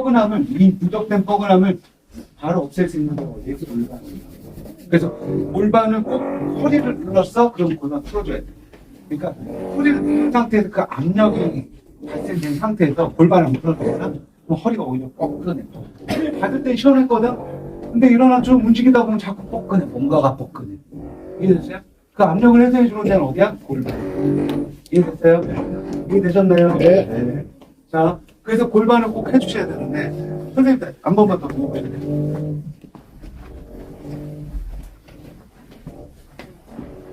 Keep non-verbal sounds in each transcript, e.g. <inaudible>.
뻐근함을, 이 누적된 뻐근함을 바로 없앨 수 있는 게 어디에 골반이에요. 그래서 골반을 꼭 허리를 눌렀어? 그럼 골반 풀어줘야 돼. 그러니까 허리를 누른 상태에서 그 압력이 발생된 상태에서 골반을 안 풀어주잖아? 그럼 허리가 오히려 뻐근해. 받을 땐 시원했거든? 근데 일어나 좀 움직이다 보면 자꾸 뻐근해. 뭔가가 뻐근해. 이해됐어요? 그 압력을 해소해 주는 데는 어디야? 골반. 이해됐어요? 이해되셨나요? 네. 자, 그래서 골반을 꼭 해주셔야 되는데, 선생님, 한 번만 더.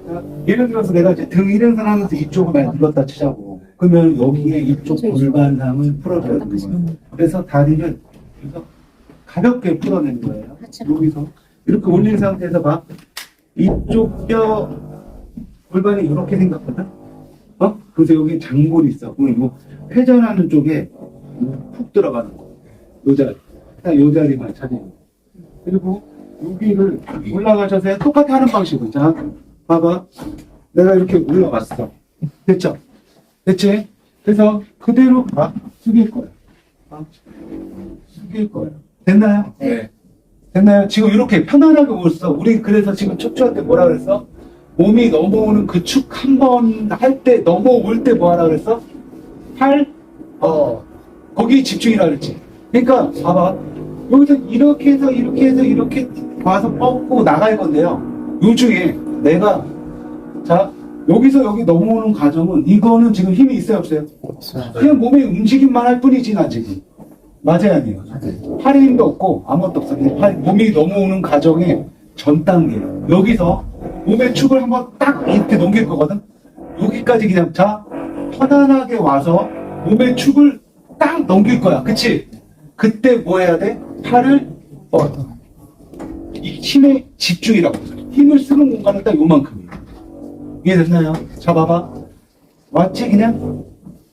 자, 예를 들어서 내가 이제 등 일행선 하면서 이쪽을 많이 눌렀다 치자고. 그러면 여기에 이쪽 골반상을 풀어줘야 되는 거예요. 그래서 다리를 여기서 가볍게 풀어내는 거예요. 여기서 이렇게 올린 상태에서 봐. 이쪽 뼈 골반이 이렇게 생겼거든. 어? 그래서 여기 장골이 있어. 그럼 이거 회전하는 쪽에 푹 들어가는 거. 요 자리. 딱 요 자리만 찾아요. 그리고 여기를 올라가셔서 해. 똑같이 하는 방식으로. 자, 봐봐. 내가 이렇게 올라갔어. 됐죠? 됐지? 그래서 그대로 봐. 숙일 거야. 어? 숙일 거야. 됐나요? 네. 됐나요? 지금 이렇게 편안하게 오셨어. 우리 그래서 지금 척추한테 뭐라 그랬어? 몸이 넘어오는 그 축 한 번 할 때, 넘어올 때 뭐 하라 그랬어? 팔, 어, 거기 집중이라 그랬지. 그러니까, 봐봐. 여기서 이렇게 해서, 이렇게 해서, 이렇게 와서 뻗고 나갈 건데요. 요 중에 내가, 자, 여기서 여기 넘어오는 과정은, 이거는 지금 힘이 있어요, 없어요? 그냥 몸의 움직임만 할 뿐이지, 나 지금. 맞아요, 아니에요? 팔에 힘도 없고 아무것도 없어. 그냥 팔, 몸이 넘어오는 과정의 전 단계예요. 여기서 몸의 축을 한번 딱 이렇게 넘길 거거든. 여기까지 그냥 자 편안하게 와서 몸의 축을 딱 넘길 거야. 그치? 그때 뭐 해야 돼? 팔을 뻗어. 이 힘의 집중이라고. 힘을 쓰는 공간은 딱 요만큼이에요. 이해됐나요? 자, 봐봐. 왔지, 그냥?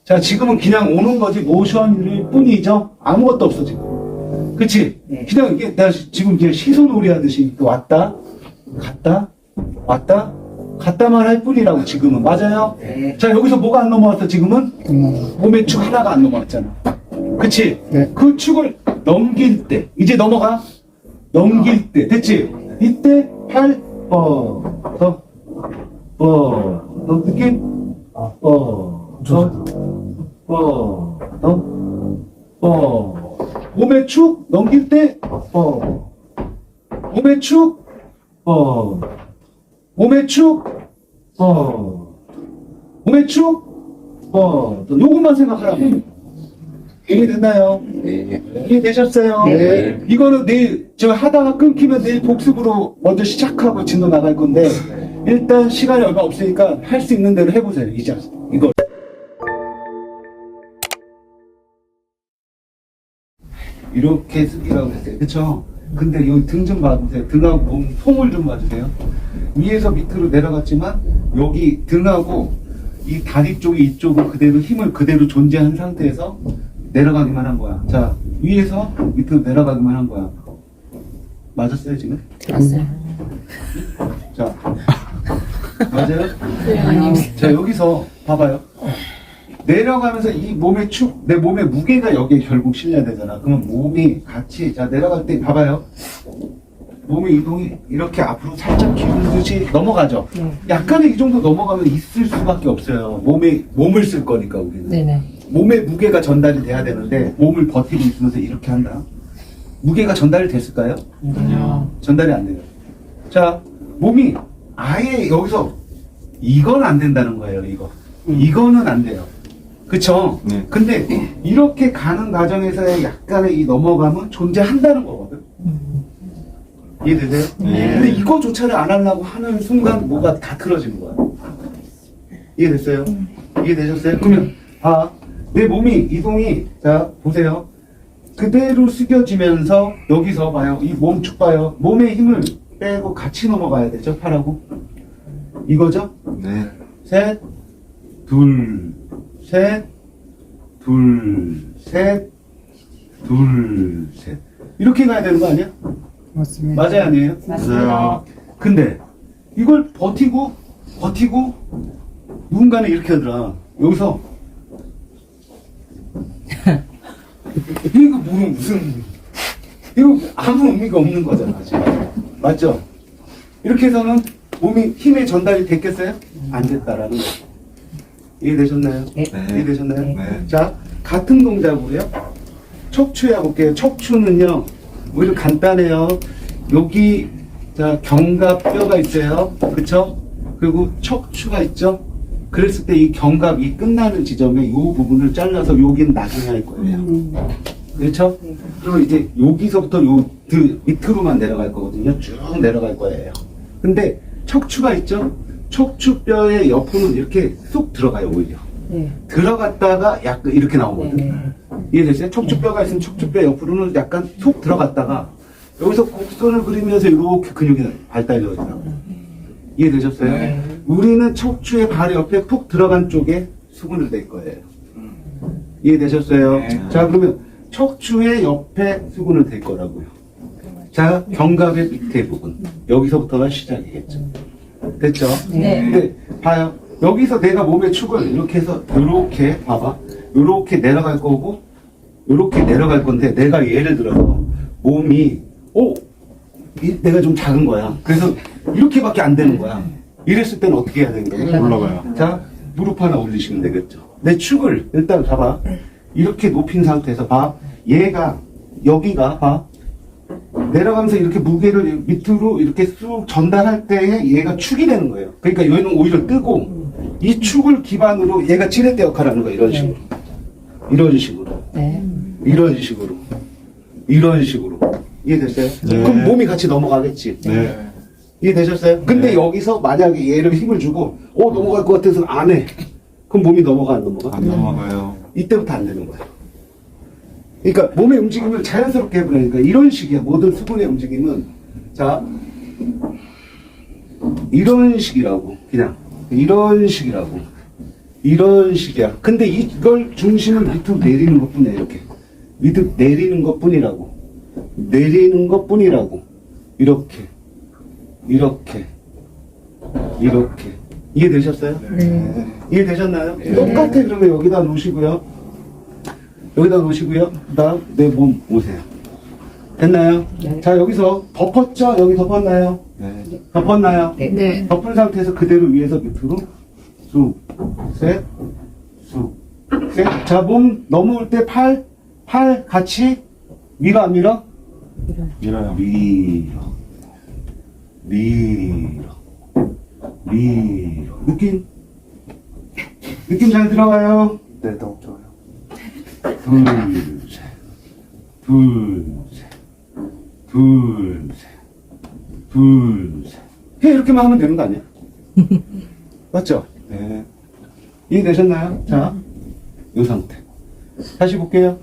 자, 지금은 그냥 오는 거지, 모션일 뿐이죠? 아무것도 없어, 지금. 그치? 그냥 이게, 내가 지금 이제 시소놀이 하듯이 왔다, 갔다, 왔다, 갔다만 할 뿐이라고, 지금은. 맞아요? 네. 자, 여기서 뭐가 안 넘어왔어, 지금은? 몸의 축 하나가 안 넘어왔잖아. 그치? 네. 그 축을 넘길 때, 이제 넘어가. 넘길 때, 됐지? 이때 팔, 어, 더, 어, 더 느낌? 어, 더, 어, 더, 어. 몸의 축 넘길 때, 어. 몸의 축, 어. 몸의 축, 어. 몸의 축, 어. 요것만 생각하라고. 이해됐나요? 네. 이해되셨어요? 네. 이거는 내일, 저 하다가 끊기면 내일 복습으로 먼저 시작하고 진도 나갈 건데, 일단 시간이 얼마 없으니까 할 수 있는 대로 해보세요, 이제. 이거. 이렇게 쓰기라고 했어요. 그쵸? 근데 여기 등좀 봐보세요. 등하고 몸, 폼을 좀 봐주세요. 위에서 밑으로 내려갔지만, 여기 등하고 이 다리 쪽이 이쪽은 그대로 힘을 그대로 존재한 상태에서 내려가기만 한 거야. 자, 위에서 밑으로 내려가기만 한 거야. 맞았어요, 지금? 맞아요. 자. 맞아요? 자, 여기서 봐봐요. 내려가면서 이 몸의 축, 내 몸의 무게가 여기에 결국 실려야 되잖아. 그러면 몸이 같이, 자, 내려갈 때 봐봐요. 몸의 이동이 이렇게 앞으로 살짝 기울듯이 넘어가죠. 네. 약간의 이 정도 넘어가면 있을 수밖에 없어요. 몸에, 몸을 쓸 거니까, 우리는. 네네. 몸의 무게가 전달이 돼야 되는데, 몸을 버티고 있으면서 이렇게 한다. 무게가 전달이 됐을까요? 아니요. 전달이 안 돼요. 자, 몸이 아예 여기서 이건 안 된다는 거예요, 이거. 이거는 안 돼요. 그쵸? 네. 근데 이렇게 가는 과정에서의 약간의 이 넘어감은 존재한다는 거거든. 이해되세요? 네. 근데 이거조차를 안 하려고 하는 순간 뭐가 다 틀어지는 거야. 이해됐어요? 이해되셨어요? 그러면, 아, 내 몸이, 이동이, 자, 보세요. 그대로 숙여지면서 여기서 봐요. 이 몸축 봐요. 몸의 힘을 빼고 같이 넘어가야 되죠, 팔하고. 이거죠? 네. 셋, 둘, 셋, 둘, 셋, 둘, 셋. 이렇게 가야 되는 거 아니야? 맞습니다. 맞아요, 아니에요? 맞아요. 근데 이걸 버티고, 버티고, 누군가는 이렇게 하더라. 여기서 <laughs> 그럼 무슨 이거 아무 의미가 없는 거잖아 지금 맞죠? 이렇게 해서는 몸이 힘의 전달이 됐겠어요? 안 됐다라는 거 이해되셨나요? 네. 이해되셨나요? 네. 자 같은 동작으로요 척추 해 볼게요 척추는요 오히려 간단해요 여기 자 견갑뼈가 있어요 그쵸? 그리고 척추가 있죠? 그랬을 때 이 견갑이 끝나는 지점에 이 부분을 잘라서 여기는 나중에 할 거예요 그렇죠? 그리고 이제 여기서부터 요그 밑으로만 내려갈 거거든요. 쭉 내려갈 거예요. 근데 척추가 있죠? 척추뼈의 옆으로는 이렇게 쏙 들어가요, 오히려. 네. 들어갔다가 약간 이렇게 나오거든. 네. 이해되세요? 척추뼈가 있으면 척추뼈 옆으로는 약간 속 들어갔다가 여기서 곡선을 그리면서 이렇게 근육이 되더라고요. 이해되셨어요? 네. 우리는 척추의 바로 옆에 푹 들어간 쪽에 수근을 댈 거예요. 이해되셨어요? 네. 자, 그러면 척추의 옆에 수근을 댈 거라고요. 자, 견갑의 밑에 부분. 여기서부터가 시작이겠죠. 됐죠? 네. 근데 봐요. 여기서 내가 몸의 축을 이렇게 해서 이렇게 봐봐. 이렇게 내려갈 거고 이렇게 내려갈 건데 내가 예를 들어서 몸이 오 이- 내가 좀 작은 거야. 그래서 이렇게밖에 안 되는 거야. 이랬을 때는 어떻게 해야 되는 거야? 올라가요. 자 무릎 하나 올리시면 되겠죠. 내 축을 일단 봐봐. 이렇게 높인 상태에서 봐. 얘가 여기가 봐. 내려가면서 이렇게 무게를 밑으로 이렇게 쑥 전달할 때에 얘가 축이 되는 거예요. 그러니까 얘는 오히려 뜨고 이 축을 기반으로 얘가 지렛대 역할을 하는 거예요. 이런 식으로. 이런 식으로. 네. 이런 식으로. 이런 식으로. 이해됐어요? 네. 그럼 몸이 같이 넘어가겠지. 네. 이해되셨어요? 근데 네. 여기서 만약에 얘를 힘을 주고 어 넘어갈 것 같아서 안 해. 그럼 몸이 넘어가 안 넘어가? 안 넘어가요. 이때부터 안 되는 거예요. 그러니까 몸의 움직임을 자연스럽게 해보려니까. 이런 식이야. 모든 수분의 움직임은. 자 이런 식이라고 그냥. 이런 식이라고. 이런 식이야. 근데 이걸 중심을 밑으로 내리는 것뿐이야 이렇게. 밑으로 내리는 것뿐이라고. 내리는 것뿐이라고. 이렇게. 이렇게. 이렇게. 이해되셨어요? 네. 이해되셨나요? 똑같아. 그러면 여기다 놓으시고요. 여기다 놓으시고요. 그다음 내 몸 오세요. 됐나요? 네. 자 여기서 덮었죠? 여기 덮었나요? 네. 덮었나요? 네. 네. 덮은 상태에서 그대로 위에서 밑으로 쑥, 셋, 쑥, 셋. 자, 몸 넘어올 때 팔, 팔 같이 밀어 안 밀어? 밀어요. 밀어, 밀어, 밀어. 느낌? 느낌 잘 들어가요? 네, 너 무 좋아요. 둘, 셋, 둘, 셋, 둘, 셋, 둘, 셋. 그냥 이렇게만 하면 되는 거 아니야? <laughs> 맞죠? 네. 이해되셨나요? 자, 이 상태. 다시 볼게요.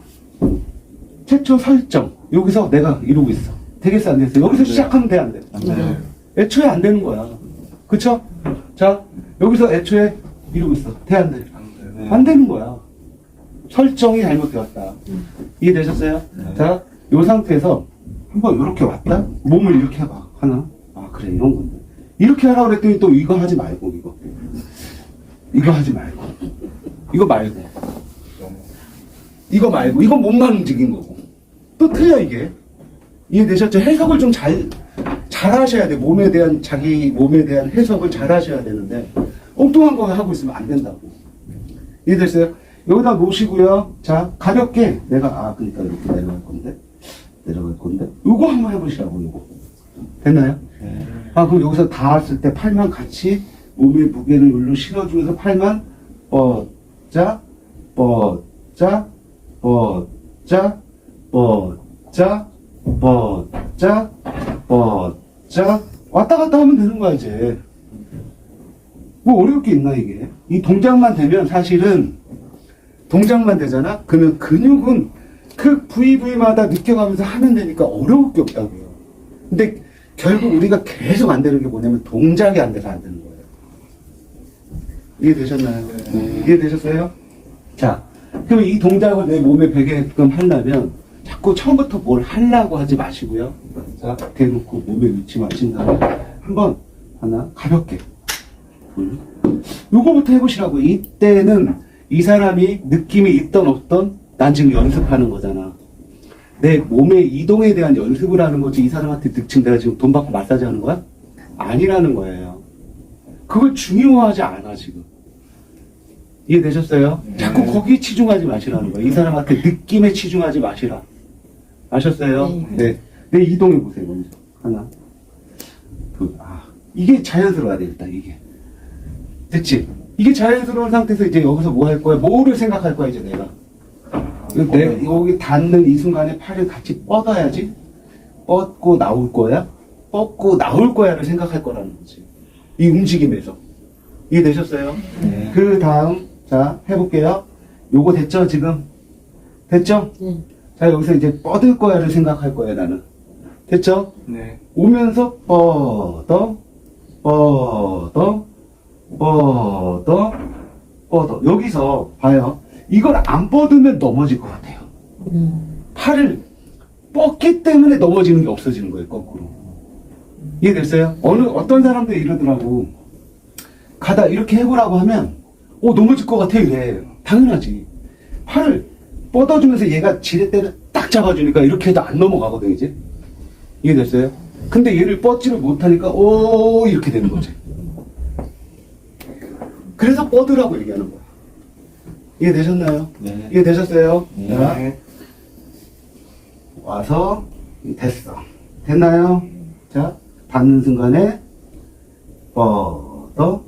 최초 설정. 여기서 내가 이러고 있어. 되겠어, 안 되겠어? 여기서 네. 시작하면 돼, 안 돼? 안 돼요. 애초에 안 되는 거야. 그쵸? 자, 여기서 애초에 이러고 있어. 돼, 안 돼? 네. 안 되는 거야. 설정이 잘못되었다. 이해되셨어요? 네. 자, 이 상태에서 한번 이렇게 왔다? 몸을 이렇게 해봐. 하나. 아, 그래, 이런 건데. 이렇게 하라고 그랬더니 또 이거 하지 말고, 이거. 이거 하지 말고. 이거 말고. 이거 말고. 이건 몸만 움직인 거고. 또 틀려, 이게. 이해되셨죠? 해석을 좀 잘, 잘 하셔야 돼. 몸에 대한, 자기 몸에 대한 해석을 잘 하셔야 되는데, 엉뚱한 거 하고 있으면 안 된다고. 이해됐어요? 여기다 놓으시고요. 자, 가볍게 내가 아 그러니까 이렇게 내려갈 건데 내려갈 건데 요거 한번 해보시라고 요거 됐나요? 네. 아 그럼 여기서 닿았을 때 팔만 같이 몸의 무게를 여기로 실어주면서 팔만 뻗자 뻗자 뻗자 뻗자 뻗자 뻗자 왔다 갔다 하면 되는 거야 이제 뭐 어려울 게 있나 이게 이 동작만 되면 사실은 동작만 되잖아 그러면 근육은 그 부위 부위마다 느껴가면서 하면 되니까 어려울 게 없다고요 근데 결국 우리가 계속 안 되는 게 뭐냐면 동작이 안 돼서 안 되는 거예요 이해되셨나요? 네. 이해되셨어요? 자 그럼 이 동작을 내 몸에 배게끔 하려면 자꾸 처음부터 뭘 하려고 하지 마시고요 자 대놓고 몸에 놓지 마신 다음에 한번 하나 가볍게 둘. 요거부터 해보시라고. 이때는 이 사람이 느낌이 있던 없던 난 지금 연습하는 거잖아. 내 몸의 이동에 대한 연습을 하는 거지 이 사람한테 득침 내가 지금 돈 받고 마사지 하는 거야? 아니라는 거예요. 그걸 중요하지 않아 지금. 이해되셨어요? 자꾸 거기에 치중하지 마시라는 거예요. 이 사람한테 느낌에 치중하지 마시라. 아셨어요? 네. 네, 이동해 보세요, 먼저. 하나. 둘, 아. 이게 자연스러워야 되겠다, 이게. 됐지? 이게 자연스러운 상태에서 이제 여기서 뭐 할 거야? 뭐를 생각할 거야, 이제 내가. 내 여기 닿는 이 순간에 팔을 같이 뻗어야지. 뻗고 나올 거야? 뻗고 나올 거야를 생각할 거라는 거지. 이 움직임에서. 이해되셨어요? 그 다음, 자, 해볼게요. 요거 됐죠, 지금? 됐죠? 네. 자, 여기서 이제 뻗을 거야를 생각할 거야, 나는. 됐죠? 네. 오면서 뻗어, 뻗어, 뻗어, 뻗어. 여기서 봐요. 이걸 안 뻗으면 넘어질 것 같아요. 음. 팔을 뻗기 때문에 넘어지는 게 없어지는 거예요, 거꾸로. 이해됐어요? 어느, 어떤 사람들이 이러더라고. 가다 이렇게 해보라고 하면, 오, 넘어질 것 같아, 이래. 당연하지. 팔을 뻗어주면서 얘가 지렛대를 딱 잡아주니까 이렇게 해도 안 넘어가거든, 이제. 이해됐어요? 근데 얘를 뻗지를 못하니까, 오, 이렇게 되는 거지. 그래서 뻗으라고 얘기하는 거야. 이해되셨나요? 네. 이해되셨어요? 네. 자, 와서 됐어. 됐나요? 자, 닿는 순간에 뻗어,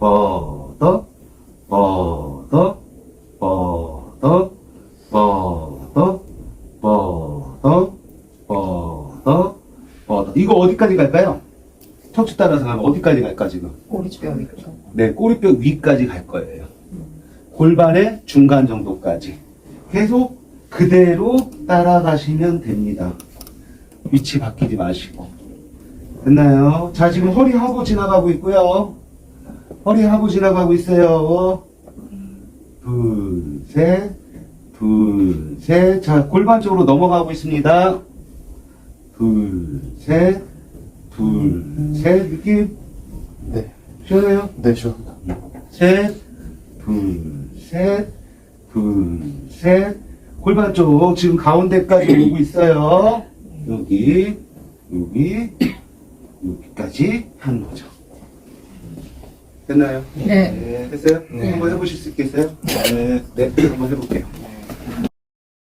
뻗어, 뻗어, 뻗어, 뻗어, 뻗어, 뻗어, 뻗어. 이거 어디까지 갈까요? 척추 따라서 가면 어디까지 갈까 지금? 꼬리뼈 위쪽. 네, 꼬리뼈 위까지 갈 거예요. 골반의 중간 정도까지. 계속 그대로 따라가시면 됩니다. 위치 바뀌지 마시고. 됐나요? 자, 지금 허리 하고 지나가고 있고요. 허리 하고 지나가고 있어요. 둘, 셋, 둘, 셋. 자, 골반 쪽으로 넘어가고 있습니다. 둘, 셋, 둘, 셋. 느낌? 네. 시원해요? 네, 좋습니다 셋, 둘, 셋, 둘, 셋. 골반 쪽 지금 가운데까지 오고 있어요. 여기, 여기, 여기까지 하는 거죠. 됐나요? 네. 됐어요? 네. 한번 해보실 수 있겠어요? 네. 네, 한번 해볼게요.